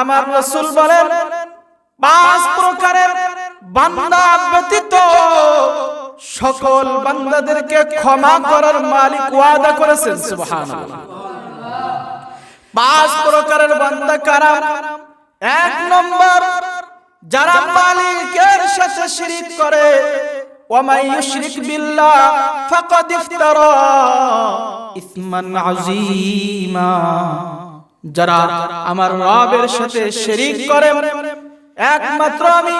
আমার রসুল বলেন পাঁচ প্রকারের বান্দা ব্যতীত সকল বান্দাদেরকে ক্ষমা করার মালিক ওয়াদা করেছেন সুবহানাল্লাহ। পাঁচ প্রকারের বান্দা কারা এক নম্বর যারা মালিকের সাথে শিরিক করে ওয়ামাই ইউশরিক বিল্লাহ ফাকাদ ইফতারা ইসমান আযীমা। যারা আমার রবের সাথে শিরিক করে, একমাত্র আমি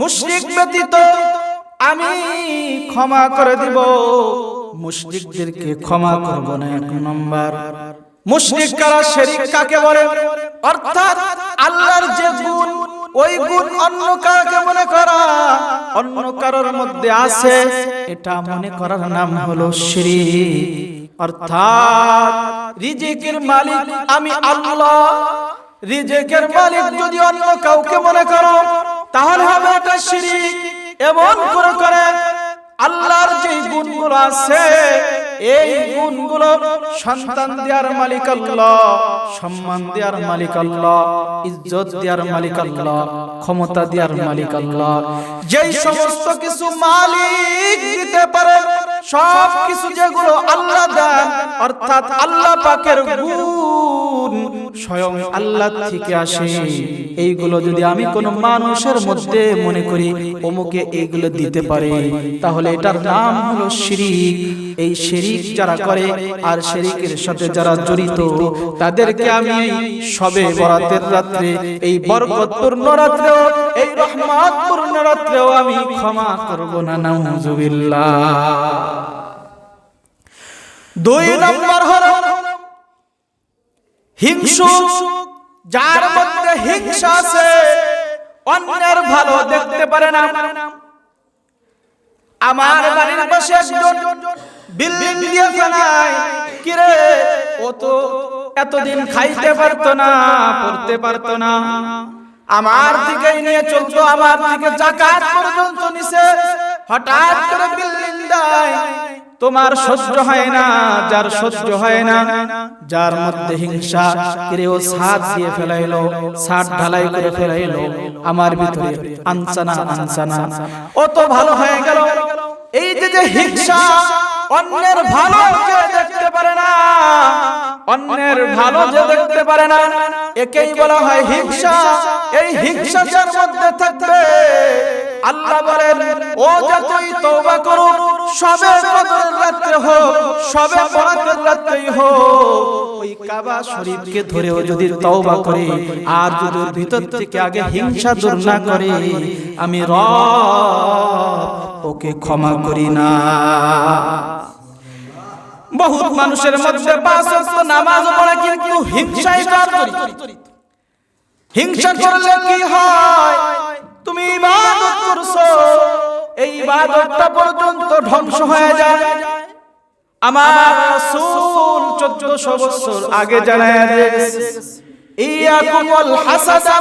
মুশরিক ব্যতীত আমি ক্ষমা করে দিব। মুশরিকদেরকে ক্ষমা করব না, এক নম্বর। মুশরিক কারা শিরিক কাকে বলে? অর্থাৎ আল্লাহর যে গুণ, ওই গুণ অন্য কাকে মনে করা? অন্য কারোর মধ্যে আছে, এটা মনে করার নাম হলো শিরিক। অর্থাৎ রিজিকের মালিক আমি আল্লাহ। রিজিকের মালিক যদি অন্য কাউকে মনে করো, তাহলে হবে এটা শিরিক। এমন করে করে আল্লাহর যে গুণগুলো আছে, এই গুণগুলো সন্তান দেওয়ার মালিক আল্লাহ। সম্মান দেওয়ার মালিক আল্লাহ, ইজ্জত দেওয়ার মালিক আল্লাহ, ক্ষমতা দেওয়ার মালিক আল্লাহ। যেই সমস্ত কিছু মালিক দিতে পারে, সব কিছু যেগুলো আল্লাহ দেন, অর্থাৎ আল্লাহ পাকের গুণ স্বয়ং আল্লাহ থেকে আসে। এইগুলো যদি আমি কোন মানুষের মধ্যে মনে করি, অমুকে এইগুলো দিতে পারে, তাহলে এটার নাম হলো শিরিক। এই শিরিক যারা করে, আর শিরিকের সাথে যারা জড়িত তাদেরকে আমি এই সবে বরাতের রাত্রে, এই বরকতপূর্ণ রাত্রেও, এই রহমতপূর্ণ রাত্রেও আমি ক্ষমা করব না, নাউজুবিল্লাহ। দুই নম্বর হলো হিংসু, যার মধ্যে হিংসা আছে, অন্যের ভালো দেখতে পারে না। আমার বাড়ির পাশে একজন বিল্ডিং দিয়ে কিরে ও তো এতদিন খাইতে পারতো না, পড়তে পারতো না। আমার দিকে নিয়ে চলতো, আমার দিকে জাকাত পর্যন্ত নিছে। হঠাৎ করে দেয়। তোমার সহ্য হয় না, যার সহ্য হয় না, যার মধ্যে হিংসা। ও সাত দিয়ে ফেলাইলো সাত ঢালাই করে ফেলাইলো, আমার ভিতরে আনসানা আনসানা ও তো ভালো হয়ে গেল। এই যে হিংসা অন্যের ভালো দেখতে পারে না, অন্যের ভালো যে দেখতে পারে না, একেই বলা হয় হিংসা। এই হিংসা যার মধ্যে থাকবে। আল্লাহ বলেন, ও যতই তওবা করো সবে কদরের রাত্রে হোক, সবে বরাতের রাত্রেই হোক, ওই কাবা শরীফকে ধরেও যদি তওবা করে, আর যদি ভিতর থেকে আগে হিংসা দূর না করে, আমি রব ওকে ক্ষমা করি না। বহুত মানুষের মধ্যে পাঁচ ওয়াক্ত নামাজ পড়ে কিন্তু হিংসায় জর্জরিত হিংসা করলে কি হয়? তুমি ইবাদত করছ। এই ইবাদতটা পর্যন্ত ধ্বংস হয়ে যায়। আমার রাসূল 1400 বছর আগে জানায় দিয়েছে। ইয়াকুমুল হাসাদা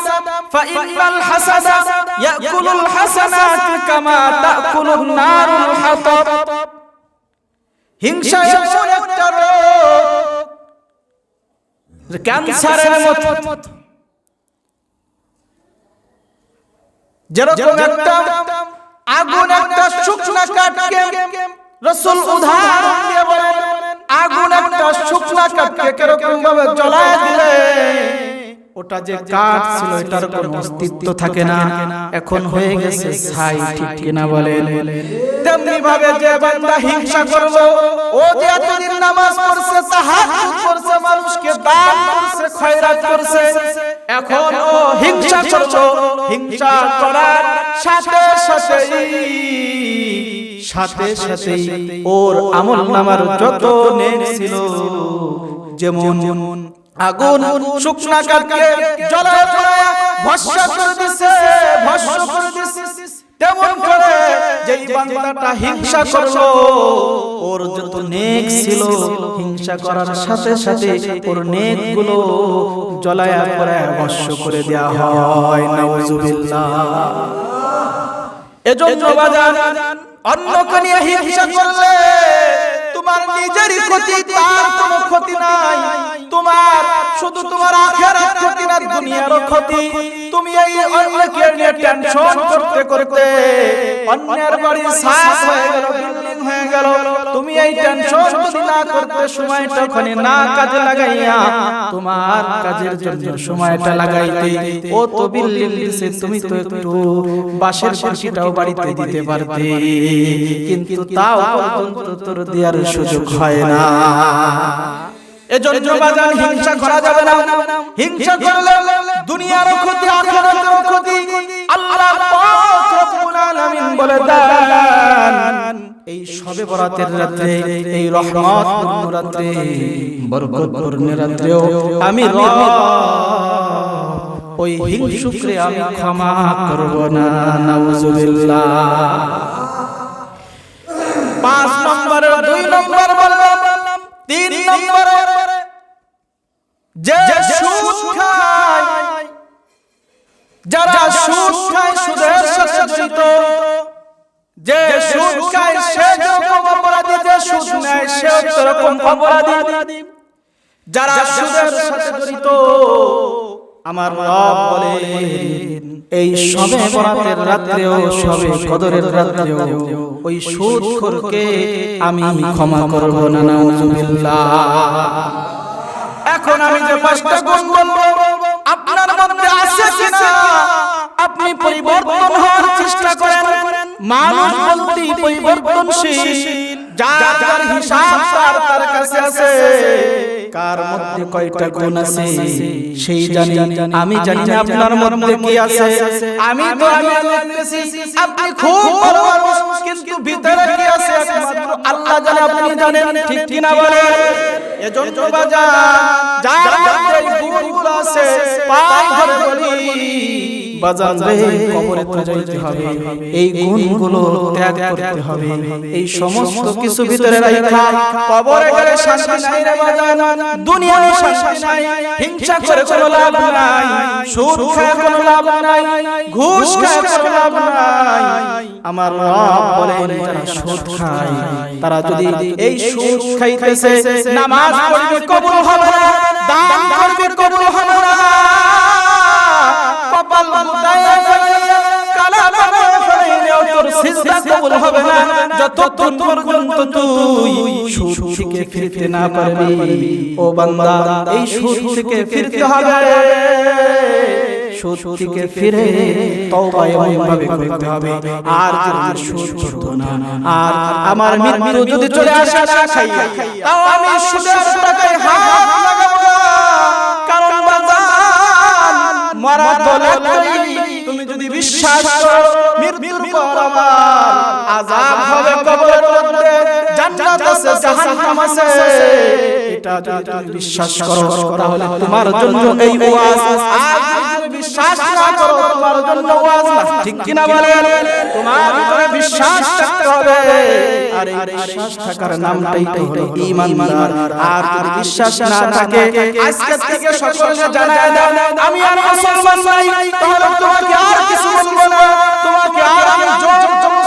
ফাইনাল হাসাদা ইয়াকুলুল হাসানাত কামা তাকুলুন নারুল হাতাব। হিংসা এমন একটা রোগ ক্যান্সারের মতো। যেরকম একটা আগুন একটা শুকনা কাঠকে রসুল উদাহরণ দিয়ে বলেন আগুন একটা শুকনা কাঠকে কীরকম ভাবে জ্বলায় দিলে ওটা যে কাঠ ছিল এটার কোনো অস্তিত্ব থাকে না। এখন হয়ে গেছে ছাই ঠিক কিনা বলেন। তেমনি ভাবে যে বান্দা হিংসা করল ও যে এতদিন নামাজ পড়ছে তাহাজ্জুদ করছে মানুষকে দান করছে খয়রাত করছে এখন ও হিংসা করল। হিংসা করার সাথে সাথেই সাথে সাথেই ওর আমল নামার যত নেক ছিল যেমন আগুন শুকনা কাঠকে জ্বলায় পোড়ায় ভস্ম করে দিছে ভস্ম করে দিছে। তেমন করে যেই বান্দাটা হিংসা করল ওর যত নেক ছিল হিংসা করার সাথে সাথে ওর নেকগুলো জ্বলায়া পড়ায় ভস্ম করে দেয়া হয় নাউজুবিল্লাহ। এজন্য বাজান অন্য নিয়ে হিংসা করলে তোমার নিজের ক্ষতি, তার কোনো ক্ষতি নাই। তোমার শুধু তোমার আখেরাত ক্ষতি না, দুনিয়ারও ক্ষতি। তুমি এই অন্যকে নিয়ে টেনশন করতে করতে অন্যের বাড়ি সাস হয়ে গেল হয়ে গেল। তুমি এই টেনশন না করতে সময়টা ওখানে না কাজে লাগাইয়া তোমার কাজের জন্য সময়টা লাগাইতে, ও তো বিল্ডিং দিছে তুমি তো একটু বাসের ফাঁসিটাও বাড়িতে দিতে পারতে। কিন্তু তাও তোর দেওয়ার সুযোগ হয় না। দুনিয়ারও ক্ষতি আল্লাহ বলে দেন এই সবে বরাতের রাত্রে এই রহমত পূর্ণ রাত্রে বরকতপূর্ণ রাত্রেও আমি ওই হিংসুকরে আমি ক্ষমা করব না নাউজুবিল্লাহ। পাঁচ নম্বরের দুই নম্বর বললাম তিন নম্বরে যে সুদ খায় যারা সুদ খায় সুদের সাথে জড়িত যে সুদ খায় সে যেরকম অপরাধী যে সুদ নেয় সে সেরকম অপরাধী যারা সুদের সাথে জড়িত আমার রব বলে এই সবে বরাতের রাত্রেও সবে কদরের রাত্রেও ওই সুদখোরকে আমি ক্ষমা করব না নাউজুবিল্লাহ এখন আমি যে পাঁচটা গুণ বলব আপনার মধ্যে আছে কিনা আপনি পরিবর্তন হওয়ার চেষ্টা করেন মানুষ বলতে পরিবর্তনশীল। যার যার হিসাব তার তার কাছে আছে। কার মধ্যে কয়টা গুণ আছে? সেই জানি। আমি জানি না আপনার মধ্যে কি আছে। আমি তো আমি দেখতেছি আপনি খুব ভালো মানুষ কিন্তু ভিতরে কি আছে? একমাত্র আল্লাহ জানে আপনি জানেন। ঠিক কি না বলেন। এজন্য বাজার যার মধ্যে গুণগুলো আছে পাই ধরে বলি বাজান রে কবরে তো যাইতে হবে। এই গুণগুলো ত্যাগ করতে হবে। এই সমস্ত কিছু ভিতরে রাখা কবরে গেলে শান্তি নাই রে বাজান। দুনিয়ায় শান্তি নাই। হিংসা করে কোনো লাভ নাই। সুদ খায় কোনো লাভ নাই। ঘুষ খায় কোনো লাভ নাই। আমার রব বলেন যারা সুদ খায় তারা যদি এই সুদ খাইতেছে নামাজ পড়বে কবুল হবে না। দান যতক্ষণ পর্যন্ত তুই সুদ থেকে ফিরতে না পারবি ও বান্দা এই সুদ থেকে ফিরতে হবে সুদ থেকে ফিরে তওবা এমন করতে হবে আর যদি সুদ করতো না আর আমার মৃত্যু যদি চলে আসে না তাও আমি সুদের টাকায় হাত লাগাবো কারণ মরা তুমি যদি বিশ্বাস আযাব হবে কবরের মধ্যে, জান্নাত আছে, জাহান্নাম আছে। এটা যদি বিশ্বাস করো, তাহলে তোমার জন্য এই ওয়াজ বিশ্বাস না করো, তোমার জন্য ওয়াজ না। ঠিক কি না তোমার ভিতরে বিশ্বাস থাকতে হবে। আর এই বিশ্বাস থাকার নামটাই তো হলো ঈমানদার। আর যদি বিশ্বাস না থাকে, আজকে থেকে সকলকে জানায় দাও, আমি আর মুসলমান নাই, তাহলে তোমাকে আর কিছু বলব না। তোমাকে আর আমি জোর জবরদস্তি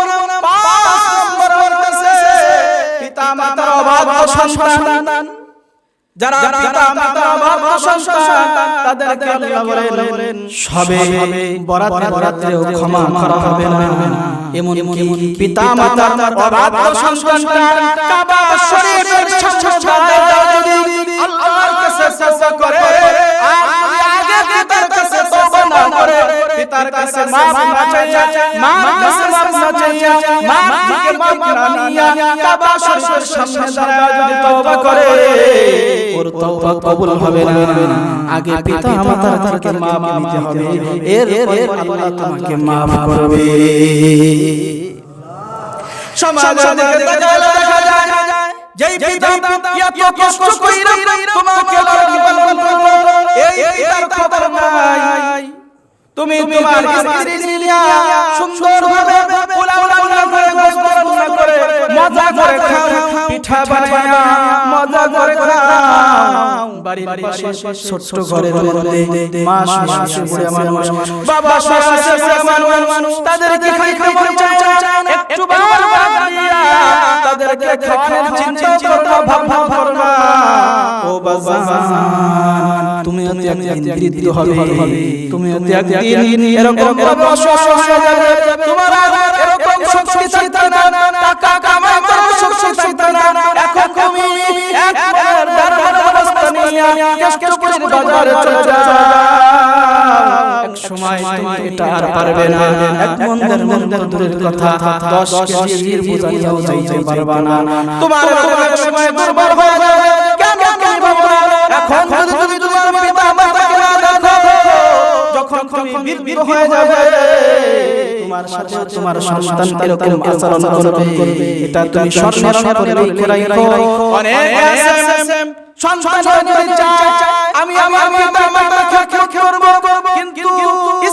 মাতার অবাধ্য সন্তান। যারা পিতা মাতার অবাধ্য সন্তান তাদেরকে আল্লাহ বলেন সবে বরাতে বরাতেও ক্ষমা করা হবে না। এমন কি পিতা মাতার অবাধ্য সন্তান কাবা শরীফের সামনে আল্লাহর কাছে করে পিতার কাছে মাফ না মার কাছে মাফ না মার থেকে মাফ না কাবা শরীফের সামনে দাঁড়ায় যদি তওবা করে ওর তওবা কবুল হবে না আগে পিতা মাতার থেকে মাফ নিতে হবে এরপরে আল্লাহ তোমাকে মাফ করবে সমাজে দেখা যায় যেই পিতা এত কষ্ট কইরা তোমাকে লালন পালন করল এই পিতার খবর তোমার স্ত্রী সুন্দরভাবে মজা করে খাও পিঠা বানায়া মজা করে খাও। বাড়ির পাশে ছোট্ট ঘরের মধ্যে মাস মাস বুড়ে মানুষ বাবা শেষে বুড়ে মানুষ তাদেরকে খাই খাবার চায় একটু বার দিয়া তাদেরকে খাওয়ানোর চিন্তা করো ভাব ভাব করবা ও বাজান তুমি অতি একদিন বৃদ্ধ হবে তুমি অতি একদিন এরকম অসহায় হয়ে যাবে তোমার শক্তি থাকবে না টাকা কামাই করার শক্তি থাকবে এখন তুমি এক মনের অবস্থা নিয়ে কেষ্টপুরের বাজারে চলে যাও এক সময় তুমি এটা আর পারবে না। এক মন্দের মন্দের দূরের কথা। দশ কেজির বোঝা যাইতে পারবা না। তোমার এক সময় দুর্বল হয়ে যাবে। কেন তুমি ভাবো এখন যদি তুমি তোমার পিতা মাতাকে না দেখো যখন তুমি বীর হয়ে যাবে তোমার সাথে তোমার সন্তান এরকম আচরণ করবে এটা তুমি স্মরণে স্মরণে লিখে রাখো অনেক সন্তান যদি চায় আমি আমার পিতা মাতার খেয়াল করব কিন্তু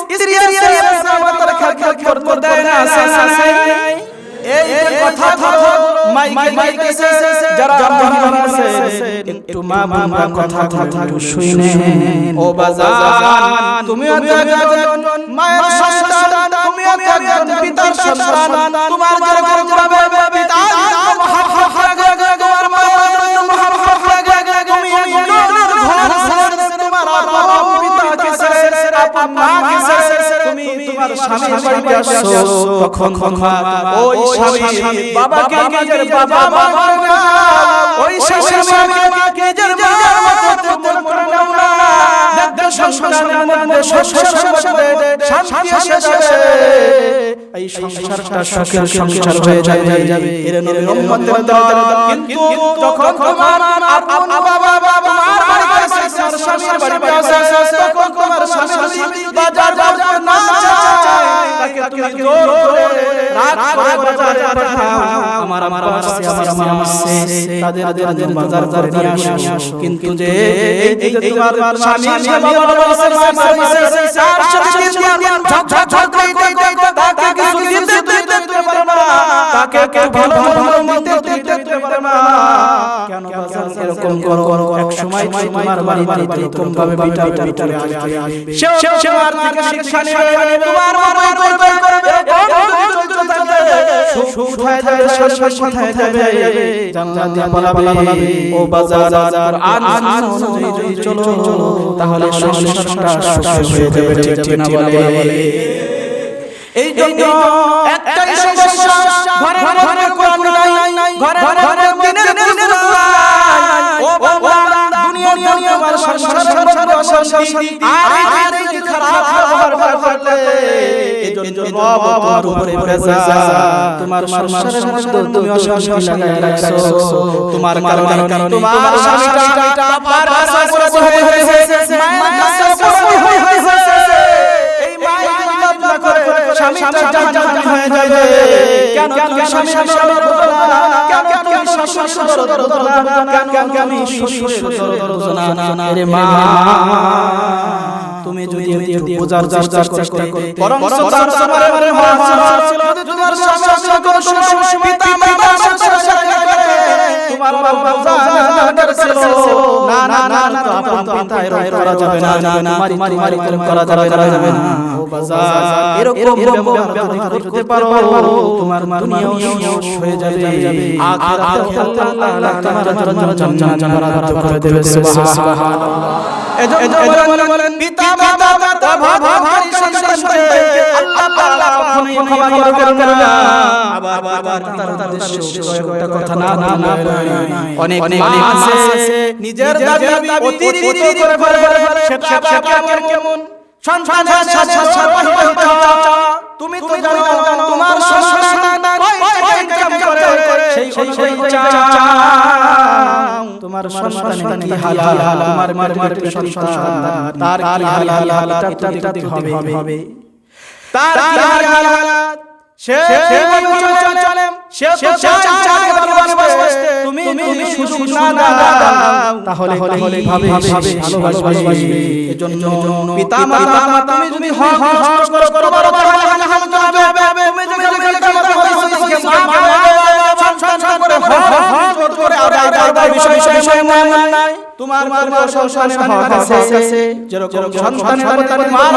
স্ত্রী আছে মাতার খেয়াল করতে দেয় না এই কথা ধরো মাইকে মাইকে যারা মহিলা আছে একটু মা বাবা কথা কথা ও বাজান মায়ের একজন পিতার সন্তান তোমার যেরকম ভাবে পিতা তোমার তোমার বাবা পিতা কিসে আপন মা কিসে তুমি তোমার স্বামীর বাড়িতে আসছো তখন ওই স্বামী বাবাকে নিজের বাবা মানে ওই স্বামী নিজের দেখবে মধ্যে সংসারের মধ্যে শান্তি এসে যাবে। এই সংসারটা সুখের সংসার হয়ে যাবে। এর নবীর উম্মতের দল কিন্তু যখন তোমার আপন বাবা বাবা মার বাড়িতে আসে স্বামীর বাড়িতে আসে তখন তোমার স্বামী বাজার যাবে না চায় তাকে তুমি জোর করে রাত করে বাজারে পাঠাও। আমার আমার আসছে আমার মা আসছে তাদের তাদের বাজার করে নিয়ে আসো। কিন্তু যে এই যে তোমার স্বামী স্বামী বলছে মা বলছে চার সাথে দিন ঝক ঝক ঝক কই কই কই তাকে কিছু দিতে দিতে দিতে না। তাকে ভালো ভালো দিতে দিতে দিতে না কেন বাজার এরকম করো সময় তোমার বাড়িতে এরকম ভাবে বিটা বিটা আসবে সেও সেও আর্থিক শিক্ষা নেবে তোমার মতো করবে করবে চলতে থাকবে সুখ কোথায় যাবে শাশ্বত কোথায় যাবে জান্নাত দিয়ে পালাবে ও বাজার কোরআন অনুযায়ী যদি চলো তাহলে সংসারটা সুখী হয়ে যাবে ঠিক না বলে এই জন্য একটাই সমস্যা ঘরে ঘরে কোরআন নাই ঘরে ঘরে সংসার অশান্তি আর এই খারাপ ব্যবহার করলে এজন্য রব তোমার উপরে বেজা তোমার সংসারের মধ্যে তুমি অশান্তি লাগায় রাখছো। তোমার কারণে তোমার স্বামীটা পাপার করে হয়েছে মায়ের বদলা কেন তুমি শ্বশুর শ্বশুর বদলা মা তুমি যদি একটু বোঝার চেষ্টা করতে পরম সতার সবার মানে মা ছিল তোমার স্বামী স্বামী শ্বশুর পিতা মাতা শ্বশুর শ্বশুর করে তোমার বাবা জানার ছিল না না না না তো আপন পিতা এরকম করা যাবে না না না মারি মারি মারি করা যাবে না ও বাজার এরকম ব্যবহার করতে পারো তোমার দুনিয়াও শেষ হয়ে যাবে আখিরাতে আল্লাহ তোমার জন্য জান্নাত করে দেবে সুবহানাল্লাহ এজন্য বলেন বলেন পিতা মাতা মাতা সন্তানকে আল্লাহ আল্লাহ ক্ষমা করবে না আবার আবার তার উদ্দেশ্য একটা কথা না না না অনেক অনেক আছে নিজের দাবি অতিরিক্ত করে ফেলে সেটা কেমন কেমন সন্তানের সাথে সর্বহিত তুমি তো জানো তোমার সন্তান কয় কাম করে সেই চাও তোমার সন্তান কি হালাল তোমার মার মার সন্তান তার কি হালাল এটা দেখতে হবে। তার কি হালাল? সে চলে চলে সে তো চায় চায় ভালোবাসতে। তুমি তুমি শুধু না দাও তাহলে তাহলে ভাবে ভাবে ভালোবাসবে এজন্য পিতা মাতা তুমি যদি হক নষ্ট করো করো করো তাহলে হানা হানা যাবে তুমি যদি খালি খালি খালি মা তোমার তোমার সন্তানের হক আছে। যেরকম সন্তানের তোমার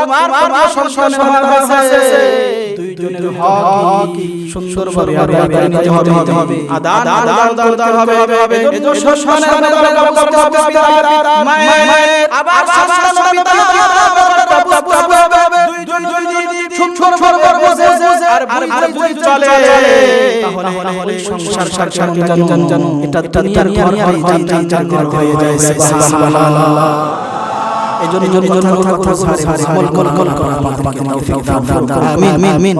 তোমার তোমার সন্তানের হক আছে। দুইজনের হক সুন্দরভাবে আদায় নিতে হবে। আদান আদান আদান হবে। হবে। এজন্য সন্তানের করতে মায়ের আবার সন্তান পিতা আর বুঝ বুঝ চলে তাহলে তাহলে সংসার সার সার জান জান জান এটা দুনিয়ার ঘর ঘর জান জান জান ঘর হয়ে যায় সুবহানাল্লাহ। এজন্য জন্য জন্য কথা সারে সারে আমল কর কর কর আমাদেরকে তৌফিক দান দান আমিন আমিন। আমিন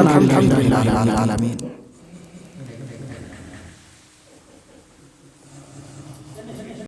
আলহামদুলিল্লাহ আলামিন